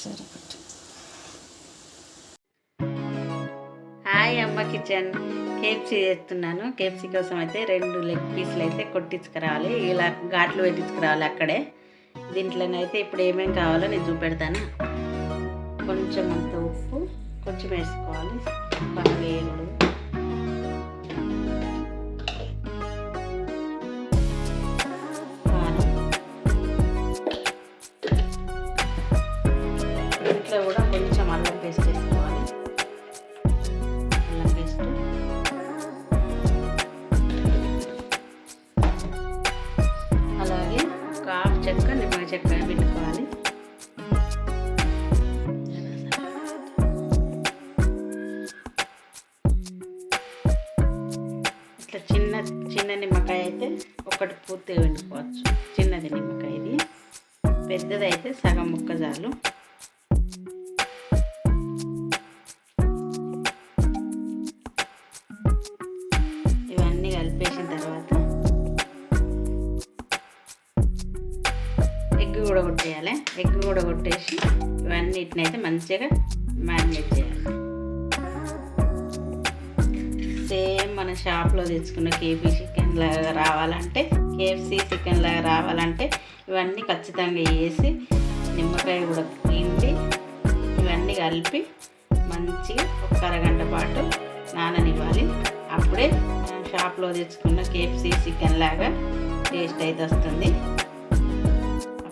సరే పెట్టు. హాయ్ అమ్మ కిచెన్. కేప్సీ చేస్తున్నాను. కేప్సీ కోసం అయితే రెండు లెగ్ పీసులు అయితే కొట్టించుకురావాలి. ఇలా ఘాట్లు పెట్టించుకురావాలి అక్కడే. దీంట్లోనైతే ఇప్పుడు ఏమేమి కావాలో నేను చూపెడతాను. కొంచెం అంత ఉప్పు కొంచెం వేసుకోవాలి. బాగా వేయకూడదు చెక్క నిమ్మకాయ చెక్క పెట్టుకోవాలి ఇట్లా చిన్న చిన్న నిమ్మకాయ అయితే ఒకటి పూర్తిగా వండుకోవచ్చు చిన్నది నిమ్మకాయ ఇది. పెద్దది అయితే సగం ముక్క చాలు ఎగ్ కూడా కొట్టేసి ఇవన్నిటిని అయితే మంచిగా మ్యారినేట్ చేయాలి. సేమ్ మన షాప్లో తెచ్చుకున్న కేపీ చికెన్ లాగా రావాలంటే కేఎఫ్సి చికెన్ లాగా రావాలంటే ఇవన్నీ ఖచ్చితంగా వేసి నిమ్మకాయ కూడా పిండి ఇవన్నీ కలిపి మంచిగా ఒక అరగంట పాటు నాననివ్వాలి. అప్పుడే షాప్లో తెచ్చుకున్న కేఎఫ్సి చికెన్ లాగా టేస్ట్ అయితే వస్తుంది.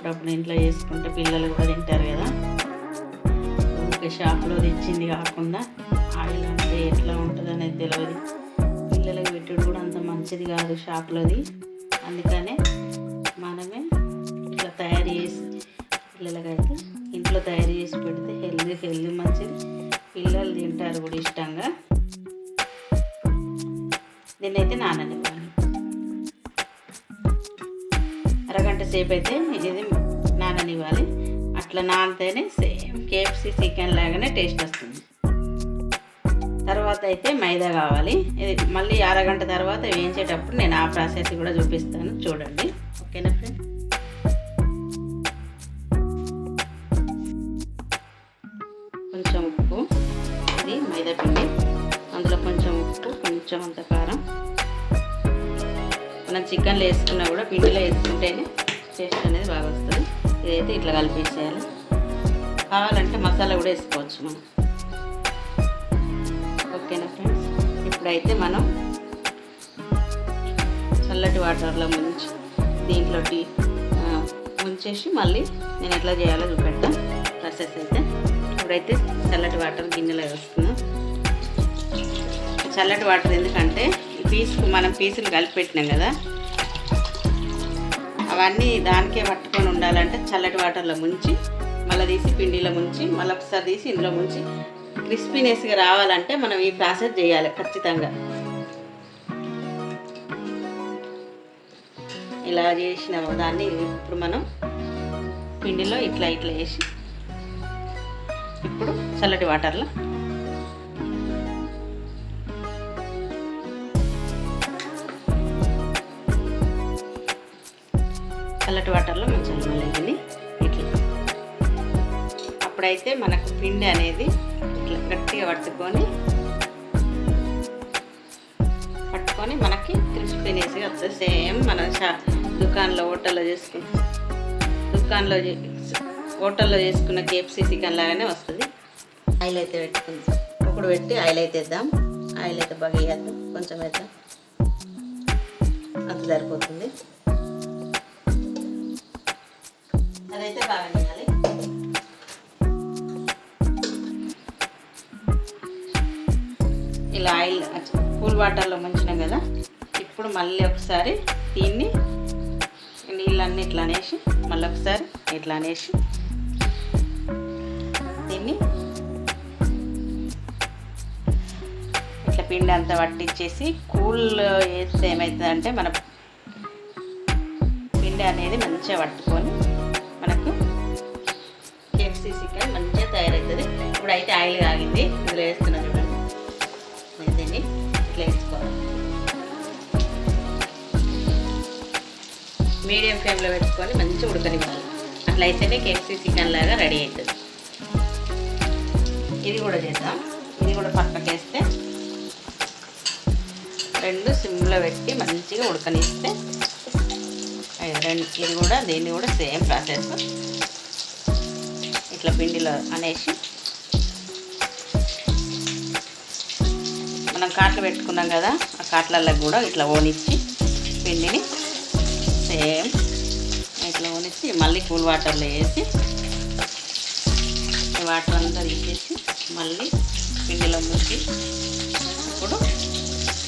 అప్పుడప్పుడు ఇంట్లో చేసుకుంటే పిల్లలు కూడా తింటారు కదా. ఒక షాప్లో తెచ్చింది కాకుండా ఆయిల్ అంటే ఎట్లా ఉంటుంది అనేది తెలియదు పిల్లలకు పెట్టుడు కూడా అంత మంచిది కాదు షాప్లోది. అందుకనే అరగంట అయితే ఇది నాననివ్వాలి. అట్లా నానితేనే సేమ్ కేఎఫ్సి చికెన్ లాగానే టేస్ట్ వస్తుంది. తర్వాత అయితే మైదా కావాలి. ఇది మళ్ళీ అరగంట తర్వాత వేయించేటప్పుడు నేను ఆ ప్రాసెస్ కూడా చూపిస్తాను. చూడండి. ఓకేనా ఫ్రెండ్ కొంచెం ఉప్పు. ఇది మైదా పిండి. అందులో కొంచెం ఉప్పు కొంచెం అంత కారం. మనం చికెన్లో వేసుకున్నా కూడా పిండిలో వేసుకుంటేనే టేస్ట్ అనేది బాగా వస్తుంది. ఇదైతే ఇట్లా కలిపేసేయాలి. కావాలంటే మసాలా కూడా వేసుకోవచ్చు మనం. ఓకేనా ఫ్రెండ్స్? ఇప్పుడైతే మనం చల్లటి వాటర్లో ముంచి దీంట్లోకి ముంచేసి మళ్ళీ నేను ఎట్లా చేయాలో చూపెడతా. ప్రాసెస్ అయితే ఇప్పుడైతే చల్లటి వాటర్ గిన్నెలో వేస్తున్నాం. చల్లటి వాటర్ ఎందుకంటే పీస్ మనం పీసులు కలిపి పెట్టినాం కదా అవన్నీ దానికే పట్టుకొని ఉండాలంటే చల్లటి వాటర్లో ముంచి మళ్ళీ తీసి పిండిలో ముంచి మళ్ళీ ఒకసారి తీసి ఇందులో ముంచి క్రిస్పీనెస్గా రావాలంటే మనం ఈ ప్రాసెస్ చేయాలి ఖచ్చితంగా. ఇలా చేసిన దాన్ని ఇప్పుడు మనం పిండిలో ఇట్లా ఇట్లా వేసి ఇప్పుడు చల్లటి వాటర్లో చల్లటి వాటర్లో మంచిగా మళ్ళీ ఇట్లా. అప్పుడైతే మనకు పిండి అనేది ఇట్లా గట్టిగా పట్టుకొని పట్టుకొని మనకి క్రిస్పీనేసి వస్తుంది. సేమ్ మన షా దుకాణంలో హోటల్లో చేసుకున్న దుకాణంలో హోటల్లో చేసుకున్న కేఎఫ్సీ చికెన్ లాగానే వస్తుంది. ఆయిల్ అయితే పెట్టుకుందాం. ఒకడు పెట్టి ఆయిల్ అయితే వేద్దాం ఆయిల్ అయితే బాగా వేద్దాం కొంచెం వేద్దాం. అంత సరిపోతుంది. అదైతే బాగా వేయాలి ఇలా ఆయిల్ కూల్ వాటర్లో ముంచినాం కదా ఇప్పుడు మళ్ళీ ఒకసారి దీన్ని నీళ్ళన్నీ ఇట్లా అనేసి మళ్ళీ ఒకసారి ఇట్లా అనేసి దీన్ని ఇట్లా పిండి అంతా పట్టించేసి కూల్ వేస్తే ఏమవుతుందంటే మన పిండి అనేది మంచిగా పట్టుకొని కేఎఫ్సీ చికెన్ మంచిగా తయారవుతుంది. ఇప్పుడు అయితే ఆయిల్ కాగింది. ఇందులో వేస్తున్నాను చూడండి. దీన్ని ఇట్లా వేసుకోవాలి. మీడియం ఫ్లేమ్లో పెట్టుకొని మంచిగా ఉడకనివ్వాలి. అట్లా అయితేనే కేఎఫ్సీ చికెన్ లాగా రెడీ అవుతుంది. ఇది కూడా చేద్దాం. ఇది కూడా పక్కకేస్తే రెండు సిమ్లో పెట్టి మంచిగా ఉడకనిస్తే రెండు ఇది కూడా దీన్ని కూడా సేమ్ ప్రాసెస్. ఇట్లా పిండిలో అనేసి మనం కాట్లు పెట్టుకున్నాం కదా ఆ కాట్లల్లో కూడా ఇట్లా ఓనిచ్చి పిండిని సేమ్ ఇట్లా ఓనిచ్చి మళ్ళీ కూల్ వాటర్లో వేసి వాటర్ అంతా తీసేసి మళ్ళీ పిండిలో ముంచి ఇప్పుడు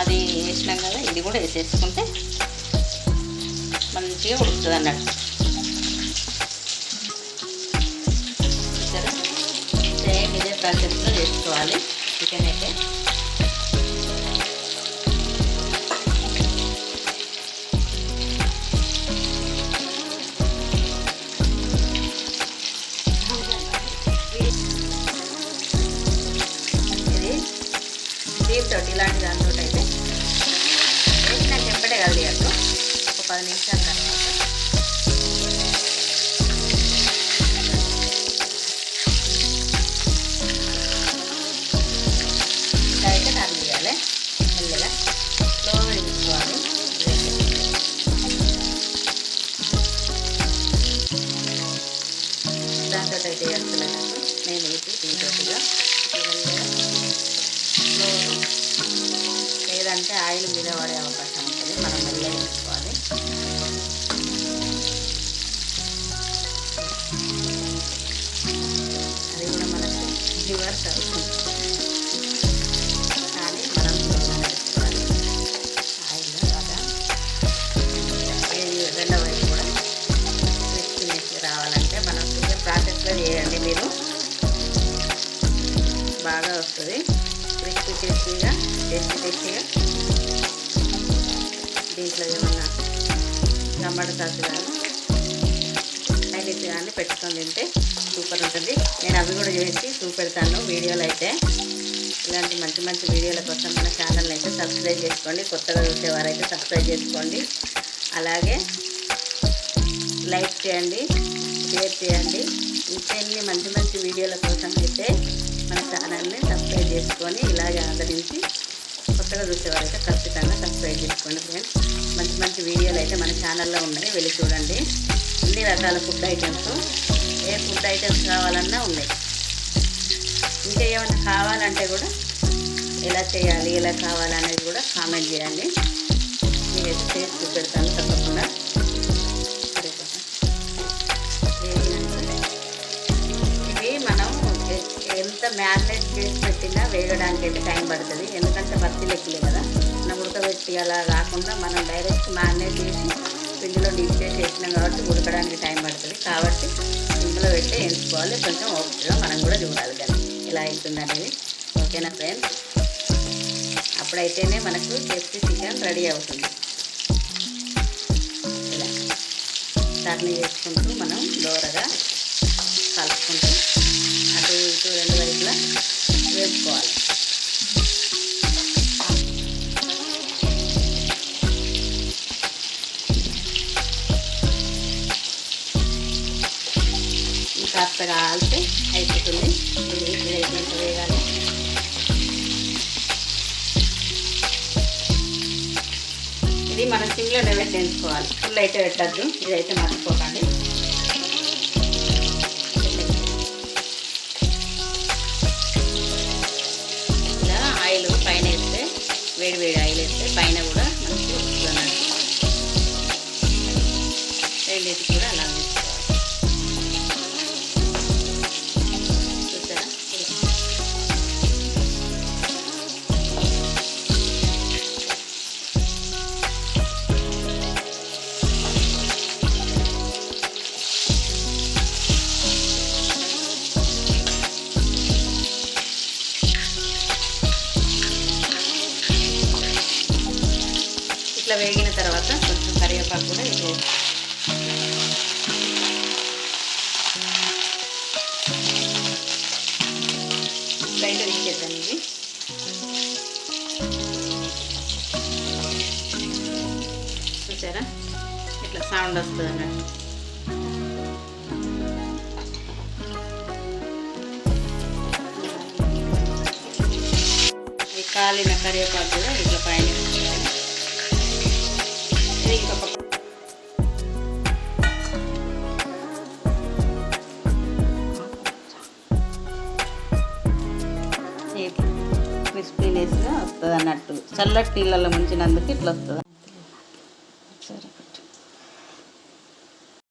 అది వేసినాం కదా ఇది కూడా వేసేసుకుంటే మంచిగా ఉడుతుంది అన్నట్టు. సేమ్ ఇదే ప్రాసెస్లో చేసుకోవాలి చికెన్ అయితే వేసి దీంతో లేదంటే ఆయిల్ మీద పడే అవకాశం ఉంటుంది. మనం మెల్లగా వస్తుంది క్రిస్పీ క్రిస్పీగా టేస్టీ టేస్టీగా దీంట్లో ఏమన్నా టమాటా సాస్ కానీ హైలైట్ కానీ పెట్టుకొని తింటే సూపర్ ఉంటుంది. నేను అవి కూడా చేసి చూపెడతాను వీడియోలు అయితే. ఇలాంటి మంచి మంచి వీడియోల కోసం మన ఛానల్ అయితే సబ్స్క్రైబ్ చేసుకోండి. కొత్తగా చూసేవారైతే సబ్స్క్రైబ్ చేసుకోండి. అలాగే లైక్ చేయండి షేర్ చేయండి. ఇంకెన్ని మంచి మంచి వీడియోల కోసం అయితే చేసుకొని ఇలాగే ఆదరించి కొత్తగా చూసేవారైతే ఖచ్చితంగా సబ్స్క్రైబ్ చేసుకోండి ఫ్రెండ్స్. మంచి మంచి వీడియోలు అయితే మన ఛానల్లో ఉన్నాయి. వెళ్ళి చూడండి. అన్ని రకాల ఫుడ్ ఐటమ్స్. ఏ ఫుడ్ ఐటమ్స్ కావాలన్నా ఉన్నాయి. ఇంకా ఏమైనా కావాలంటే కూడా ఎలా చేయాలి ఎలా కావాలనేది కూడా కామెంట్ చేయండి. నేనైతే చేసి చూపెడతాను తప్పకుండా. ఎంత మ్యారినేట్ చేసి పెట్టినా వేగడానికి అయితే టైం పడుతుంది. ఎందుకంటే బత్తి లెక్కలే కదా. మనం ఉడకబెట్టి అలా కాకుండా మనం డైరెక్ట్ మ్యారినేట్ చేసి పిండిలో డీప్ చేసి వేసినాం కాబట్టి ఉడకడానికి టైం పడుతుంది. కాబట్టి ఇందులో పెట్టి ఎంచుకోవాలి. కొంచెం ఓపికగా మనం కూడా చూడాలి కానీ ఇలా అవుతుంది అనేది. ఓకేనా ఫ్రెండ్స్? అప్పుడైతేనే మనకు టేస్టీ చికెన్ రెడీ అవుతుంది. ఇలా. టర్న్ చేసుకుంటూ మనం దూరగా కలుపుకుంటూ అటు ఇటు రెండు వైపులా వేసుకోవాలి కాస్త కాలితే అయిపోతుంది. ఇది ఇదైతే ఇది మనం సిమ్లో పెట్టి ఎంచుకోవాలి ఫుల్ అయితే పెట్టద్దు. ఇదైతే మర్చిపోకండి. పైన వేగిన తర్వాత కొంచెం కరివేపాకు కూడా వేసేసి బయట తీసేద్దాం ఇది. చూసారా? ఇట్లా సౌండ్ వస్తుంది అన్నట్టు. కాలిన కరివేపాకు కూడా ఇట్లా పైన చల్లటి నీళ్ళల్లో ముంచినందుకు ఇట్లా వస్తుంది.